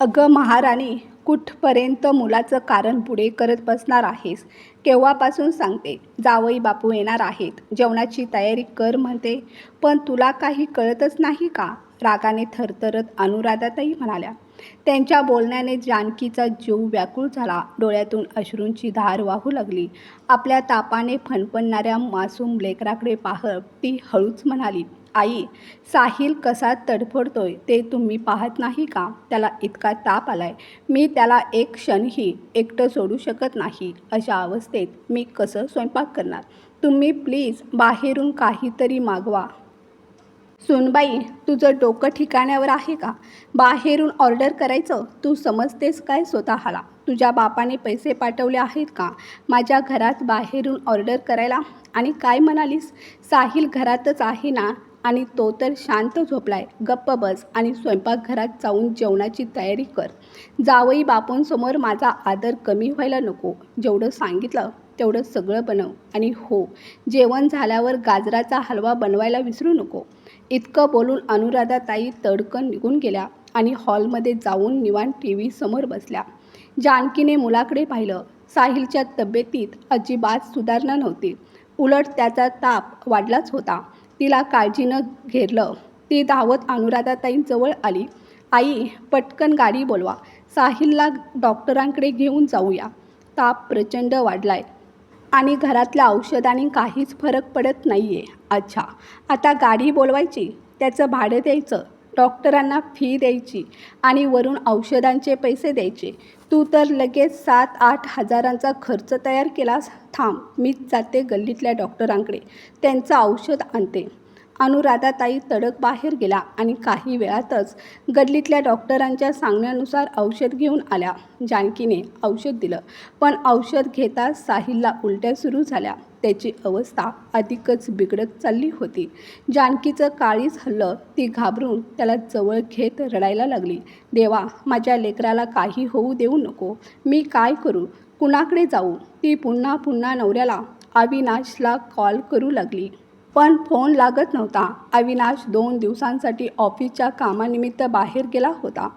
अगं महाराणी कुठपर्यंत मुलाचं कारण पुढे करत बसणार आहेस? केव्हापासून सांगते जावई बापू येणार आहेत जेवणाची तयारी कर म्हणते. पण तुला काही कळतच नाही का? रागाने थरथरत अनुराधाताई म्हणाल्या. त्यांच्या बोलण्याने जानकीचा जीव व्याकुळ झाला. डोळ्यातून अश्रूंची धार वाहू लागली. आपल्या तापाने फणफणणाऱ्या मासूम लेकराकडे पाहत ती हळूच म्हणाली आई साहिल कसा तडफडतोय ते तुम्ही पाहत नाही का? त्याला इतका ताप आलाय. मी त्याला एक क्षणही एकटं सोडू शकत नाही. अशा अवस्थेत मी कसं स्वयंपाक करणार? तुम्ही प्लीज बाहेरून काहीतरी मागवा. सुनबाई तुझं डोकं ठिकाण्यावर आहे का? बाहेरून ऑर्डर करायचं? तू समजतेस काय स्वतःला? तुझ्या बापाने पैसे पाठवले आहेत का? माझ्या घरात बाहेरून ऑर्डर करायला? आणि काय म्हणालीस? साहिल घरातच आहे ना? आणि तो तर शांत झोपलाय. गप्प बस आणि स्वयंपाकघरात जाऊन जेवणाची तयारी कर. जावई बापूंसमोर माझा आदर कमी व्हायला नको. जेवढं सांगितलं तेवढं सगळं बनव. आणि हो जेवण झाल्यावर गाजराचा हलवा बनवायला विसरू नको. इतकं बोलून अनुराधाताई तडकन निघून गेल्या आणि हॉलमध्ये जाऊन निवान टी व्ही समोर बसल्या. जानकीने मुलाकडे पाहिलं. साहिलच्या तब्येतीत अजिबात सुधारणा नव्हती. उलट त्याचा ताप वाढलाच होता. तिला काळजीनं घेरलं ती धावत अनुराधाताईंजवळ आली. आई पटकन गाडी बोलवा. साहिलला डॉक्टरांकडे घेऊन जाऊया. ताप प्रचंड वाढलाय आणि घरातल्या औषधांनी काहीच फरक पडत नाही आहे अच्छा आता गाडी बोलवायची? त्याचं भाडं द्यायचं? डॉक्टरांना फी द्यायची आणि वरून औषधांचे पैसे द्यायचे. तू तर लगेच सात आठ हजारांचा खर्च तयार केलास. थांब मीच जाते गल्लीतल्या डॉक्टरांकडे. त्यांचं औषध आणते. अनुराधाताई तडक बाहेर गेला आणि काही वेळातच गल्लीतल्या डॉक्टरांच्या सांगण्यानुसार औषध घेऊन आल्या. जानकीने औषध दिलं पण औषध घेताच साहिलला उलट्या सुरू झाल्या. त्याची अवस्था अधिकच बिघडत चालली होती. जानकीचं काळीच हल्लं ती घाबरून त्याला जवळ घेत रडायला लागली. देवा माझ्या लेकराला काही होऊ देऊ नको. मी काय करू? कुणाकडे जाऊ? ती पुन्हा पुन्हा नवऱ्याला अविनाशला कॉल करू लागली. पण फोन लागत नव्हता. अविनाश दोन दिवसांसाठी ऑफिसच्या कामानिमित्त बाहेर गेला होता.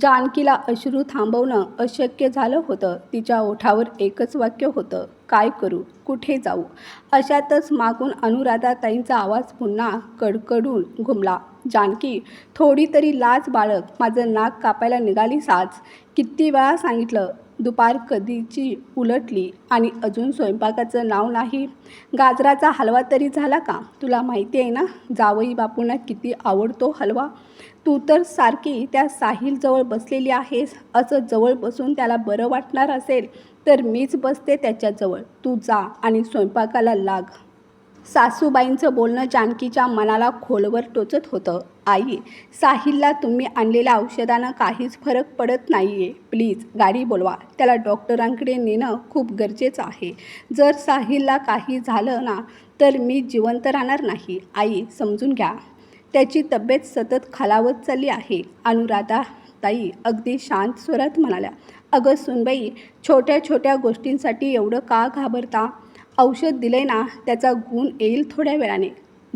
जानकीला अश्रू थांबवणं अशक्य झालं होतं. तिच्या ओठावर एकच वाक्य होतं. काय करू? कुठे जाऊ? अशातच मागून अनुराधाताईंचा आवाज पुन्हा कडकडून घुमला. जानकी थोडी तरी लाज बाळक माझं नाक कापायला निघाली साज. किती वेळा सांगितलं? दुपार कधीची उलटली आणि अजून स्वयंपाकाचं नाव नाही? गाजराचा हलवा तरी झाला का? तुला माहिती आहे ना? जावई बापूंना किती आवडतो हलवा. तू तर सारखी त्या साहिलजवळ बसलेली आहेस. असं जवळ बसून त्याला बरं वाटणार असेल. तर मीच बसते त्याच्याजवळ. तू जा आणि स्वयंपाकाला लाग. सासूबाईंचं बोलणं जानकीच्या मनाला खोलवर टोचत होतं. आई साहिलला तुम्ही आणलेल्या औषधानं काहीच फरक पडत नाही आहे प्लीज गाडी बोलवा. त्याला डॉक्टरांकडे नेणं खूप गरजेचं आहे. जर साहिलला काही झालं ना तर मी जिवंत राहणार नाही. आई समजून घ्या. त्याची तब्येत सतत खालावत चालली आहे. अनुराधा ताई अगदी शांत स्वरात म्हणाल्या. अगं सुनबाई छोट्या छोट्या गोष्टींसाठी एवढं का घाबरता? औषध दिले ना त्याचा गुण येईल थोड्या वेळाने.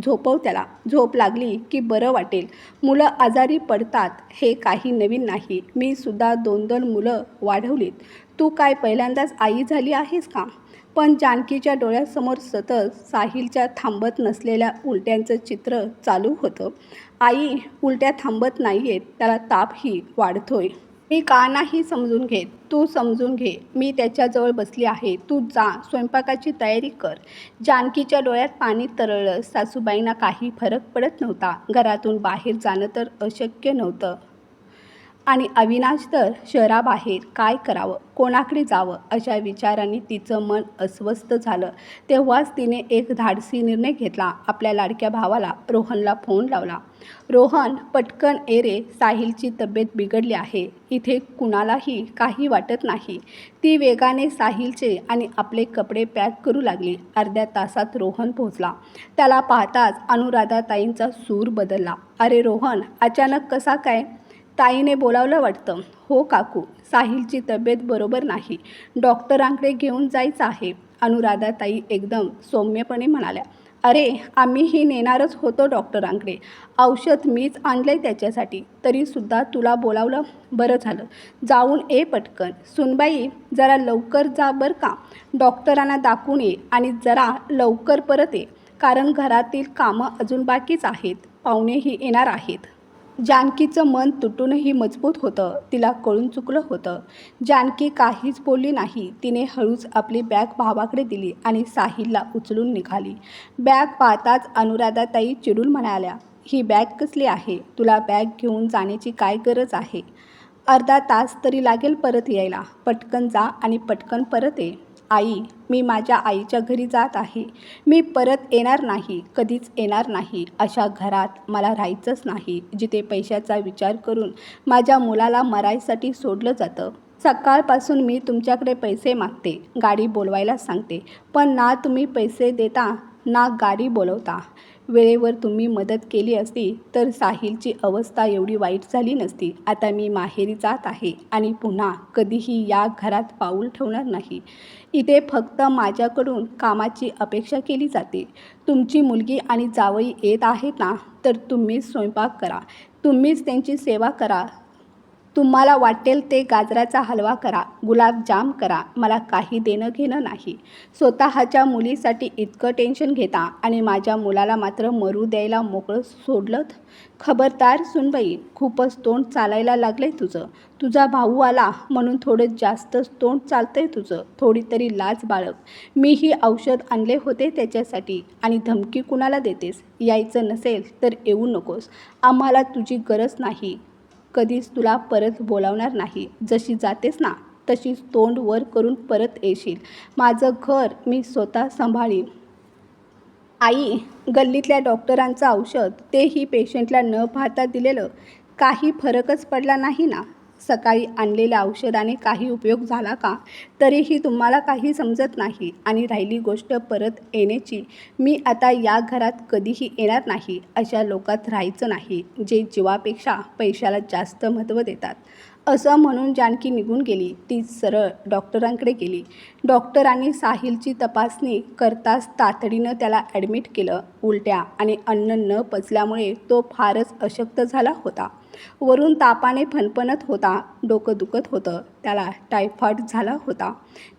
झोपव त्याला. झोप लागली की बरं वाटेल. मुलं आजारी पडतात हे काही नवीन नाही. मी सुद्धा दोन दोन मुलं वाढवलीत. तू काय पहिल्यांदाच आई झाली आहेस का? पण जानकीच्या डोळ्यासमोर सतत साहिलच्या थांबत नसलेल्या उलट्यांचं चित्र चालू होतं. आई उलट्या थांबत नाही आहेत त्याला तापही वाढतोय. मी का नाही समजून घेत? तू समजून घे. मी त्याच्याजवळ बसली आहे. तू जा. स्वयंपाकाची तयारी कर. जानकीच्या डोळ्यात पाणी तरळलं. सासूबाईंना काही फरक पडत नव्हता. घरातून बाहेर जाणं तर अशक्य नव्हतं. आणि अविनाश तर शहराबाहेर काय करावं? कोणाकडे जावं? अशा विचारांनी तिचं मन अस्वस्थ झालं. तेव्हाच तिने एक धाडसी निर्णय घेतला. आपल्या लाडक्या भावाला रोहनला फोन लावला. रोहन पटकन ए रे साहिलची तब्येत बिघडली आहे. इथे कुणालाही काही वाटत नाही. ती वेगाने साहिलचे आणि आपले कपडे पॅक करू लागली. अर्ध्या तासात रोहन पोहोचला. त्याला पाहताच अनुराधाताईंचा सूर बदलला. अरे रोहन अचानक कसा काय? ताईने बोलावलं वाटतं. हो काकू साहिलची तब्येत बरोबर नाही. डॉक्टरांकडे घेऊन जायचं आहे. अनुराधाताई एकदम सौम्यपणे म्हणाल्या. अरे आम्हीही नेणारच होतो डॉक्टरांकडे. औषध मीच आणलं आहे त्याच्यासाठी. तरीसुद्धा तुला बोलावलं बरं झालं. जाऊन ये पटकन. सुनबाई जरा लवकर जा बरं का. डॉक्टरांना दाखवून ये आणि जरा लवकर परत ये. कारण घरातील कामं अजून बाकीच आहेत. पाहुणेही येणार आहेत. जानकीचं मन तुटूनही मजबूत होतं तिला कळून चुकलं होतं. जानकी काहीच बोलली नाही. तिने हळूच आपली बॅग भावाकडे दिली आणि साहिलला उचलून निघाली. बॅग पाहताच अनुराधाताई चिडून म्हणाल्या ही बॅग कसली आहे? तुला बॅग घेऊन जाण्याची काय गरज आहे? अर्धा तास तरी लागेल परत यायला. पटकन जा आणि पटकन परत ये. आई मी माझ्या आईच्या घरी जात आहे. मी परत येणार नाही कधीच येणार नाही. अशा घरात मला राहायचंच नाही जिथे पैशाचा विचार करून माझ्या मुलाला मरायसाठी सोडलं जातं. सकाळपासून मी तुमच्याकडे पैसे मागते गाडी बोलवायला सांगते. पण ना तुम्ही पैसे देता ना गाडी बोलवता. वेळेवर तुम्ही मदत केली असती तर साहिलची अवस्था एवढी वाईट झाली नसती. आता मी माहेरी जात आहे आणि पुन्हा कधीही या घरात पाऊल ठेवणार नाही. इथे फक्त माझ्याकडून कामाची अपेक्षा केली जाते. तुमची मुलगी आणि जावई येत आहेत ना तर तुम्हीच स्वयंपाक करा. तुम्हीच त्यांची सेवा करा. तुम्हाला वाटेल ते गाजराचा हलवा करा गुलाबजाम करा. मला काही देणं घेणं नाही. स्वतःच्या मुलीसाठी इतकं टेन्शन घेता आणि माझ्या मुलाला मात्र मरू द्यायला मोकळं सोडलं खबरदार सुनबाई खूपच तोंड चालायला लागलंय तुझं. तुझा भाऊ आला म्हणून थोडं जास्तच तोंड चालतंय तुझं. थोडी तरी लाज बाळग. मीही औषध आणले होते त्याच्यासाठी आणि धमकी कुणाला देतेस? यायचं नसेल तर येऊ नकोस. आम्हाला तुझी गरज नाही. कधीच तुला परत बोलावणार नाही. जशी जातेस ना तशीच तोंड वर करून परत येशील. माझं घर मी स्वतः सांभाळीन. आई गल्लीतल्या डॉक्टरांचं औषध तेही पेशंटला न पाहता दिलेलं काही फरकच पडला नाही ना? सकाळी आणलेल्या औषधाने काही उपयोग झाला का? तरीही तुम्हाला काही समजत नाही आणि राहिली गोष्ट परत येण्याची मी आता या घरात कधीही येणार नाही अशा लोकात राहायचं नाही जे जीवापेक्षा पैशाला जास्त महत्त्व देतात. असं म्हणून जानकी निघून गेली. ती सरळ डॉक्टरांकडे गेली. डॉक्टरांनी साहिलची तपासणी करताच तातडीनं त्याला ॲडमिट केलं. उलट्या आणि अन्न न पचल्यामुळे तो फारच अशक्त झाला होता. वरून तापाने फणफणत होता. डोकं दुखत होतं. त्याला टायफॉईड झाला होता.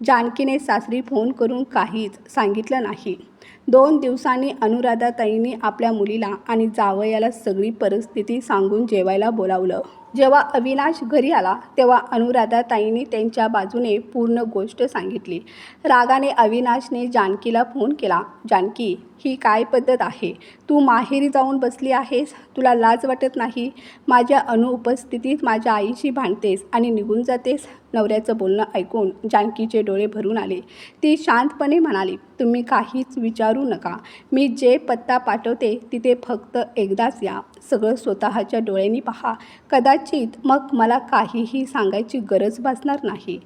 जानकीने सासरी फोन करून काहीच सांगितलं नाही. दोन दिवसांनी अनुराधाताईंनी आपल्या मुलीला आणि जावयाला सगळी परिस्थिती सांगून जेवायला बोलावलं. जेव्हा अविनाश घरी आला तेव्हा अनुराधाताईंनी त्यांच्या बाजूने पूर्ण गोष्ट सांगितली. रागाने अविनाशने जानकीला फोन केला. जानकी ही काय पद्धत आहे? तू माहेरी जाऊन बसली आहेस? तुला लाज वाटत नाही? माझ्या अनुपस्थितीत माझ्या आईशी भांडतेस आणि निघून जातेस? नवऱ्याचं बोलणं ऐकून जानकीचे डोळे भरून आले. ती शांतपणे म्हणाली तुम्ही काहीच विचारू नका. मी जे पत्ता पाठवते तिथे फक्त एकदाच या. सगळं स्वतःच्या डोळ्यांनी पहा. कदाचित मग मला काहीही सांगायची गरज भासणार नाही.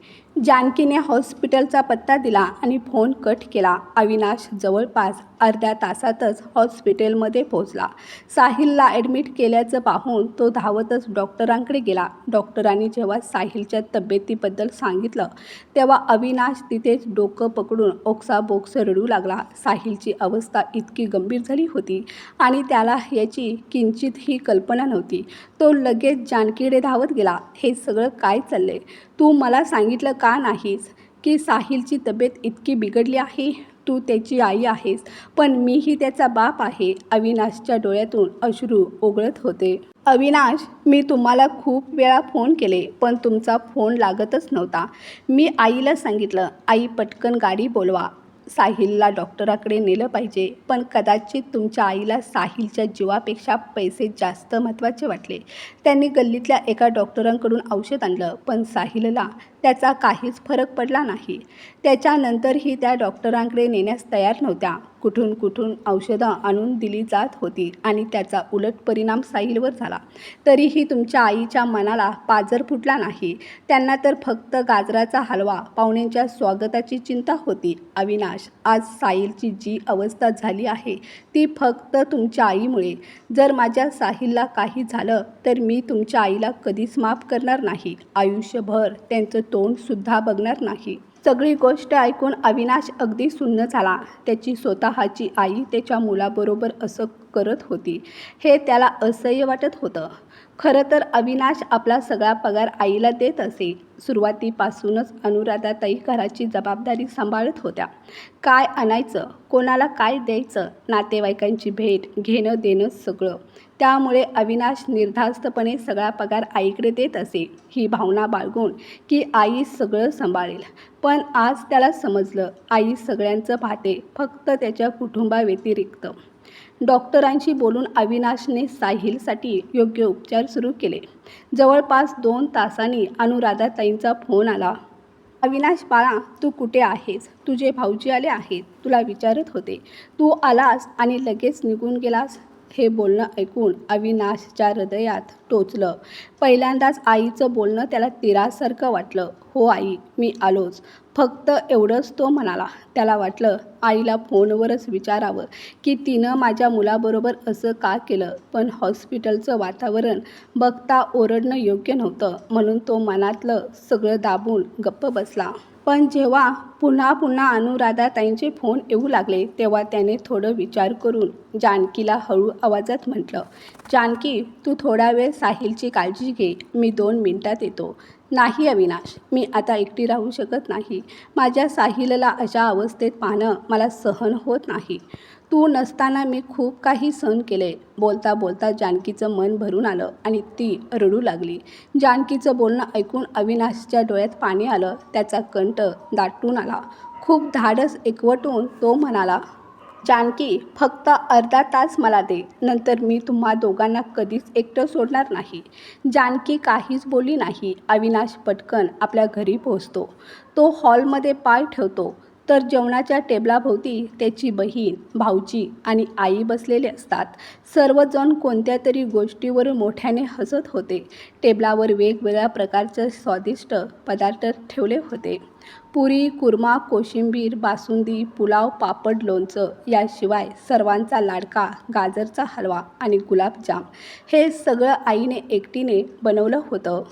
जानकीने हॉस्पिटलचा पत्ता दिला आणि फोन कट केला. अविनाश जवळपास अर्ध्या तासातच हॉस्पिटलमध्ये पोहोचला. साहिलला ॲडमिट केल्याचं पाहून तो धावतच डॉक्टरांकडे गेला. डॉक्टरांनी जेव्हा साहिलच्या तब्येतीबद्दल सांगितलं तेव्हा अविनाश तिथेच डोकं पकडून ओक्साबोक्स रडू लागला. साहिलची अवस्था इतकी गंभीर झाली होती आणि त्याला याची किंचितही कल्पना नव्हती. तो लगेच जानकीकडे धावत गेला. हे सगळं काय चाललंय? तू मला सांगितलं का नाहीस? की साहिलची तब्येत इतकी बिघडली आहे? तू त्याची आई आहेस पण मीही त्याचा बाप आहे अविनाशच्या डोळ्यातून अश्रू ओघळत होते. अविनाश मी तुम्हाला खूप वेळा फोन केले पण तुमचा फोन लागतच नव्हता. मी आईला सांगितलं आई पटकन गाडी बोलवा. साहिलला डॉक्टराकडे नेलं पाहिजे पण कदाचित तुमच्या आईला साहिलच्या जीवापेक्षा पैसे जास्त महत्त्वाचे वाटले. त्यांनी गल्लीतल्या एका डॉक्टरांकडून औषध आणलं पण साहिलला त्याचा काहीच फरक पडला नाही. त्याच्यानंतरही त्या डॉक्टरांकडे नेण्यास तयार नव्हत्या. कुठून कुठून औषधं आणून दिली जात होती आणि त्याचा उलट परिणाम साहिलवर झाला. तरीही तुमच्या आईच्या मनाला पाजर फुटला नाही. त्यांना तर फक्त गाजराचा हलवा पाहुण्यांच्या स्वागताची चिंता होती. अविनाश आज साहिलची जी अवस्था झाली आहे ती फक्त तुमच्या आईमुळे. जर माझ्या साहिलला काही झालं तर मी तुमच्या आईला कधीच माफ करणार नाही. आयुष्यभर त्यांचं तोंडसुद्धा बघणार नाही. सगळी गोष्ट ऐकून अविनाश अगदी सुन्न झाला. त्याची स्वतःची आई त्याच्या मुलाबरोबर असं करत होती. हे त्याला असह्य वाटत होतं. खरं तर अविनाश आपला सगळा पगार आईला देत असे. सुरुवातीपासूनच अनुराधाताई घराची जबाबदारी सांभाळत होत्या. काय आणायचं? कोणाला काय द्यायचं? नातेवाईकांची भेट घेणं देणं सगळं. त्यामुळे अविनाश निर्धास्तपणे सगळा पगार आईकडे देत असे. ही भावना बाळगून की आई सगळं सांभाळेल. पण आज त्याला समजलं आई सगळ्यांचं पाहते फक्त त्याच्या कुटुंबाव्यतिरिक्त. डॉक्टरांशी बोलून अविनाशने साहिलसाठी योग्य उपचार सुरू केले. जवळपास दोन तासांनी अनुराधाताईंचा फोन आला. अविनाश बाळा तू कुठे आहेस? तुझे भाऊजी आले आहेत. तुला विचारत होते. तू आलास आणि लगेच निघून गेलास? हे बोलणं ऐकून अविनाशच्या हृदयात टोचलं. पहिल्यांदाच आईचं बोलणं त्याला तिरासारखं वाटलं. हो आई मी आलोच. फक्त एवढंच तो म्हणाला. त्याला वाटलं आईला फोनवरच विचारावं की तिनं माझ्या मुलाबरोबर असं का केलं? पण हॉस्पिटलचं वातावरण बघता ओरडणं योग्य नव्हतं. म्हणून तो मनातलं सगळं दाबून गप्प बसला. पण जेव्हा पुन्हा पुन्हा अनुराधाताईंचे फोन येऊ लागले तेव्हा त्याने थोडं विचार करून जानकीला हळू आवाजात म्हटलं जानकी तू थोडा वेळ साहिलची काळजी घे मी दोन मिनटात येतो. नाही अविनाश मी आता एकटी राहू शकत नाही. माझ्या साहिलला अशा अवस्थेत पाहणं मला सहन होत नाही. तू नसताना मी खूप काही सहन केले. बोलता बोलता जानकीचं मन भरून आलं आणि ती रडू लागली. जानकीचं बोलणं ऐकून अविनाशच्या डोळ्यात पाणी आलं. त्याचा कंठ दाटून आला. खूप धाडस एकवटून तो म्हणाला जानकी फक्त अर्धा तास मला दे. नंतर मी तुम्हा दोघांना कधीच एकटं सोडणार नाही. जानकी काहीच बोलली नाही. अविनाश पटकन आपल्या घरी पोहोचतो. तो हॉलमध्ये पाय ठेवतो. तर जेवणाच्या टेबलाभोवती त्याची बहीण भाऊजी आणि आई बसलेले असतात. सर्वजण कोणत्या तरी गोष्टीवर मोठ्याने हसत होते. टेबलावर वेगवेगळ्या प्रकारचे स्वादिष्ट पदार्थ ठेवले होते. पुरी कुर्मा कोशिंबीर बासुंदी पुलाव पापड लोणचं याशिवाय सर्वांचा लाडका गाजरचा हलवा आणि गुलाबजाम हे सगळं आईने एकटीने बनवलं होतं.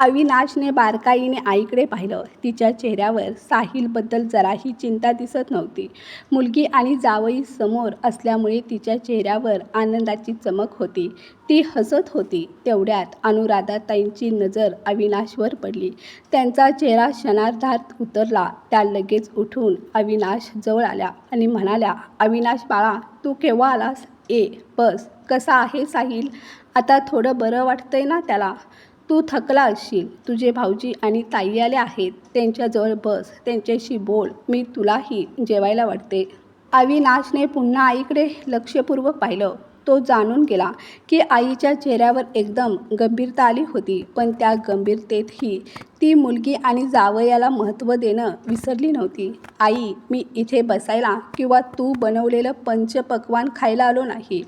अविनाशने बारकाईने आईकडे पाहिलं. तिच्या चेहऱ्यावर साहिलबद्दल जराही चिंता दिसत नव्हती. मुलगी आणि जावई समोर असल्यामुळे तिच्या चेहऱ्यावर आनंदाची चमक होती. ती हसत होती. तेवढ्यात अनुराधाताईंची नजर अविनाशवर पडली. त्यांचा चेहरा क्षणार्धात उतरला. त्या लगेच उठून अविनाश जवळ आल्या आणि म्हणाल्या अविनाश बाळा तू केव्हा आलास? ए बस कसा आहे साहिल? आता थोडं बरं वाटतंय ना त्याला? तू थकला असशील. तुझे भाऊजी आणि ताई आले आहेत. त्यांच्याजवळ बस. त्यांच्याशी बोल. मी तुलाही जेवायला वाटते अविनाशने पुन्हा आईकडे लक्षपूर्वक पाहिलं. तो जाणून गेला की आईच्या चेहऱ्यावर एकदम गंभीरता आली होती. पण त्या गंभीरतेतही ती मुलगी आणि जावयाला महत्त्व देणं विसरली नव्हती. आई मी इथे बसायला किंवा तू बनवलेलं पंचपक्वान खायला आलो नाही.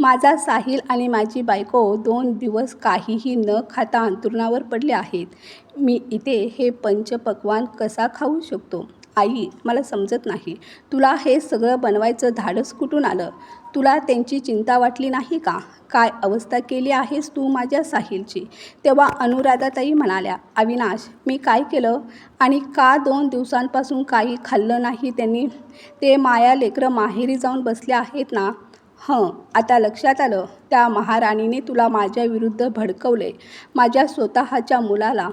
माझा साहिल आणि माझी बायको दोन दिवस काहीही न खाता अंतरुणावर पडले आहेत. मी इथे हे पंचपक्वान कसा खाऊ शकतो? आई मला समजत नाही. तुला हे सगळं बनवायचं धाडस कुठून आलं? तुला त्यांची चिंता वाटली नाही का? काय अवस्था केली आहेस तू माझ्या साहिलची? तेव्हा अनुराधाताई म्हणाल्या अविनाश मी काय केलं? आणि का दोन दिवसांपासून काही खाल्लं नाही त्यांनी? ते माया लेकरं माहेरी जाऊन बसले आहेत ना? हं आता लक्षात आलं. त्या महाराणीने तुला माझ्या विरुद्ध भडकवले माझ्या स्वतःच्या मुलाला.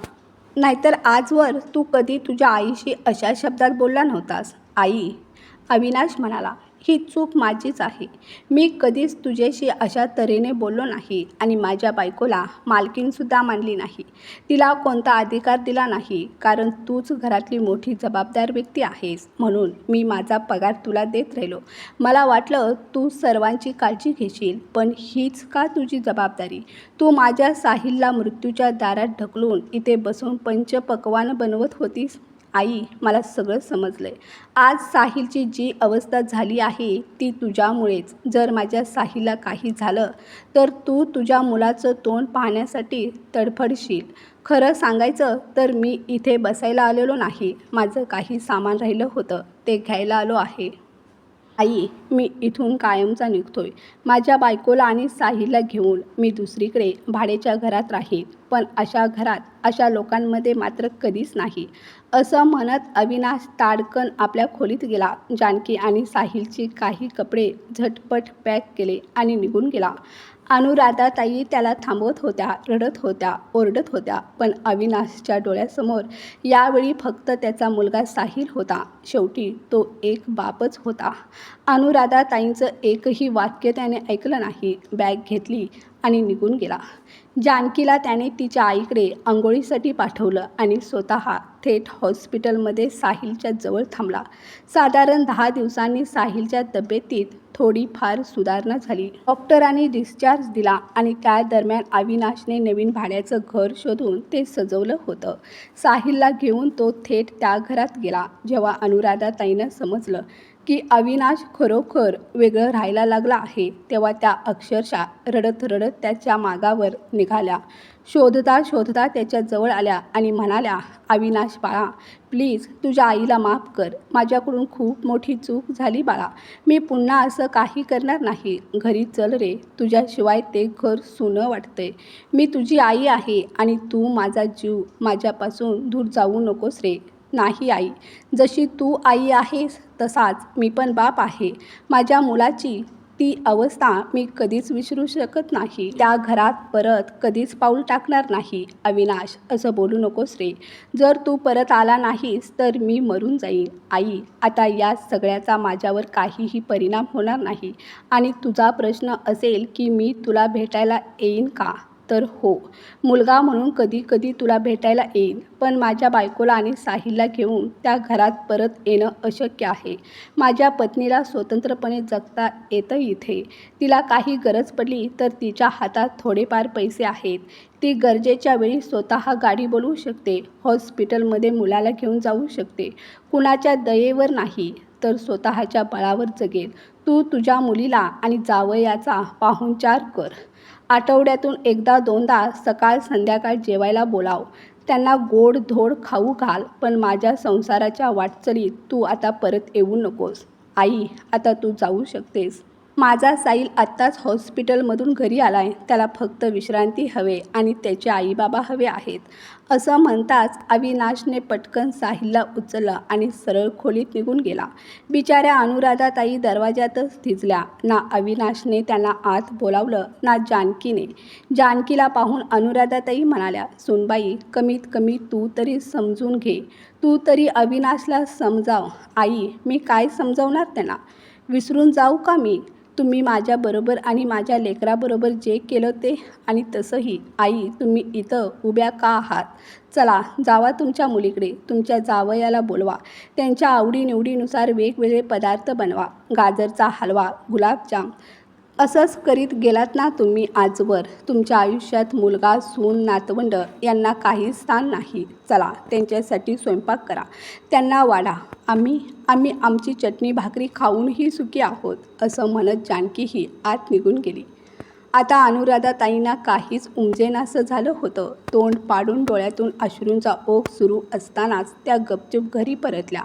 नाहीतर आजवर तू कधी तुझ्या आईशी अशा शब्दात बोलला नव्हतास? आई. अविनाश म्हणाला ही चूक माझीच आहे. मी कधीच तुझ्याशी अशा तऱ्हेने बोललो नाही आणि माझ्या बायकोला मालकीनसुद्धा मानली नाही. तिला कोणता अधिकार दिला नाही कारण तूच घरातली मोठी जबाबदार व्यक्ती आहेस म्हणून मी माझा पगार तुला देत राहिलो. मला वाटलं तू सर्वांची काळजी घेशील पण हीच का तुझी जबाबदारी? तू माझ्या साहिलला मृत्यूच्या दारात ढकलून इथे बसून पंचपकवान बनवत होतीस? आई मला सगळं आहे आज साहिलची जी अवस्था झाली आहे ती तुझ्यामुळेच. जर माझ्या साहिलला काही झालं तर तू तुझ्या मुलाचं तोंड पाहण्यासाठी तडफडशील. खरं सांगायचं तर मी इथे बसायला आलेलो नाही. माझं काही सामान राहिलं होतं ते घ्यायला आलो आहे. आई मी इथून कायमचा निघतोय. माझ्या बायकोला आणि साहिलला घेऊन मी दुसरीकडे भाडेच्या घरात राहीन. पण अशा घरात अशा लोकांमध्ये मात्र कधीच नाही. असं म्हणत अविनाश ताडकन आपल्या खोलीत गेला. जानकी आणि साहिलची काही कपडे झटपट पॅक केले आणि निघून गेला. अनुराधाताई त्याला थांबवत होत्या रडत होत्या ओरडत होत्या. पण अविनाशच्या डोळ्यासमोर यावेळी फक्त त्याचा मुलगा साहिल होता. शेवटी तो एक बापच होता. अनुराधाताईंचं एकही वाक्य त्याने ऐकलं नाही. बॅग घेतली आणि निघून गेला. जानकीला त्याने तिच्या आईकडे आंघोळीसाठी पाठवलं आणि स्वतः थेट हॉस्पिटलमध्ये साहिलच्या जवळ थांबला. साधारण दहा दिवसांनी साहिलच्या तब्येतीत थोडीफार सुधारणा झाली. डॉक्टरांनी डिस्चार्ज दिला आणि त्या दरम्यान अविनाशने नवीन भाड्याचं घर शोधून ते सजवलं होतं. साहिलला घेऊन तो थेट त्या घरात गेला जेव्हा अनुराधाताईनं समजलं. की अविनाश खरोखर वेगळं राहायला लागला आहे तेव्हा त्या अक्षरशः रडत रडत त्याच्या मागावर निघाल्या. शोधता शोधता त्याच्याजवळ आल्या आणि म्हणाल्या अविनाश बाळा प्लीज तुझ्या आईला माफ कर. माझ्याकडून खूप मोठी चूक झाली बाळा. मी पुन्हा असं काही करणार नाही. घरी चल रे. तुझ्याशिवाय ते घर सुनं वाटतंय. मी तुझी आई आहे आणि तू माझा जीव. माझ्यापासून दूर जाऊ नकोस रे. नाही आई. जशी तू आई आहेस तसाच मी पण बाप आहे. माझ्या मुलाची ती अवस्था मी कधीच विसरू शकत नाही. त्या घरात परत कधीच पाऊल टाकणार नाही. अविनाश असं बोलू नकोस रे. जर तू परत आला नाहीस तर मी मरून जाईन. आई आता या सगळ्याचा माझ्यावर काहीही परिणाम होणार नाही. आणि तुझा प्रश्न असेल की मी तुला भेटायला येईन का? तर हो. मुलगा म्हणून कधी कधी तुला भेटायला येईन पण माझ्या बायकोला आणि साहिलला घेऊन त्या घरात परत येणं अशक्य आहे. माझ्या पत्नीला स्वतंत्रपणे जगता येतं इथे. तिला काही गरज पडली तर तिच्या हातात थोडेफार पैसे आहेत. ती गरजेच्या वेळी स्वतः गाडी बोलवू शकते हॉस्पिटलमध्ये मुलाला घेऊन जाऊ शकते. कुणाच्या दयेवर नाही तर स्वतःच्या बळावर जगेल. तू तुझ्या मुलीला आणि जावयाचा पाहुणचार कर. आठवड्यातून एकदा दोनदा सकाळ संध्याकाळ जेवायला बोलाव. त्यांना गोड धोड खाऊ घाल पण माझ्या संसाराच्या वाटचालीत तू आता परत येऊ नकोस. आई आता तू जाऊ शकतेस. माझा साईल आत्ताच हॉस्पिटलमधून घरी आलाय. त्याला फक्त विश्रांती हवे आणि त्याचे आईबाबा हवे आहेत. असं म्हणताच अविनाशने पटकन साहिलला उचललं आणि सरळ खोलीत निघून गेला. बिचाऱ्या अनुराधाताई दरवाजातच थिजल्या ना अविनाशने त्यांना आत बोलावलं ना जानकीने. जानकीला पाहून अनुराधाताई म्हणाल्या सुनबाई कमीत कमी तू तरी समजून घे. तू तरी अविनाशला समजाव. आई मी काय समजावणार त्यांना? विसरून जाऊ का मी? तुम्ही माझ्याबरोबर आणि माझ्या लेकराबरोबर जे केलं ते आणि तसंही. आई तुम्ही इथं उभ्या का आहात? चला जावा तुमच्या मुलीकडे. तुमच्या जावयाला बोलवा. त्यांच्या आवडीनिवडीनुसार वेगवेगळे पदार्थ बनवा. गाजरचा हलवा गुलाबजाम असंच करीत गेलात ना तुम्ही आजवर. तुमच्या आयुष्यात मुलगा सून नातवंड यांना काही स्थान नाही. चला त्यांच्यासाठी स्वयंपाक करा. त्यांना वाढा. आम्ही आम्ही आमची चटणी भाकरी खाऊनही सुखी आहोत असं म्हणत जानकीही आत निघून गेली. आता अनुराधाताईंना काहीच उमजेनासं झालं होतं. तोंड पाडून डोळ्यातून अश्रूंचा ओघ सुरू असतानाच त्या गपचूप घरी परतल्या.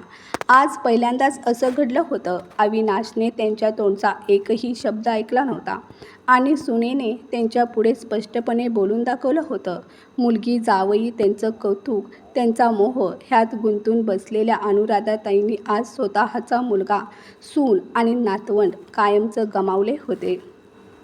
आज पहिल्यांदाच असं घडलं होतं. अविनाशने त्यांच्या तोंडचा एकही शब्द ऐकला नव्हता. आणि सुनेने त्यांच्या पुढे स्पष्टपणे बोलून दाखवलं होतं. मुलगी जावई त्यांचं कौतुक त्यांचा मोह ह्यात गुंतून बसलेल्या अनुराधाताईंनी आज स्वतःचा मुलगा सून आणि नातवंड कायमचं गमावले होते.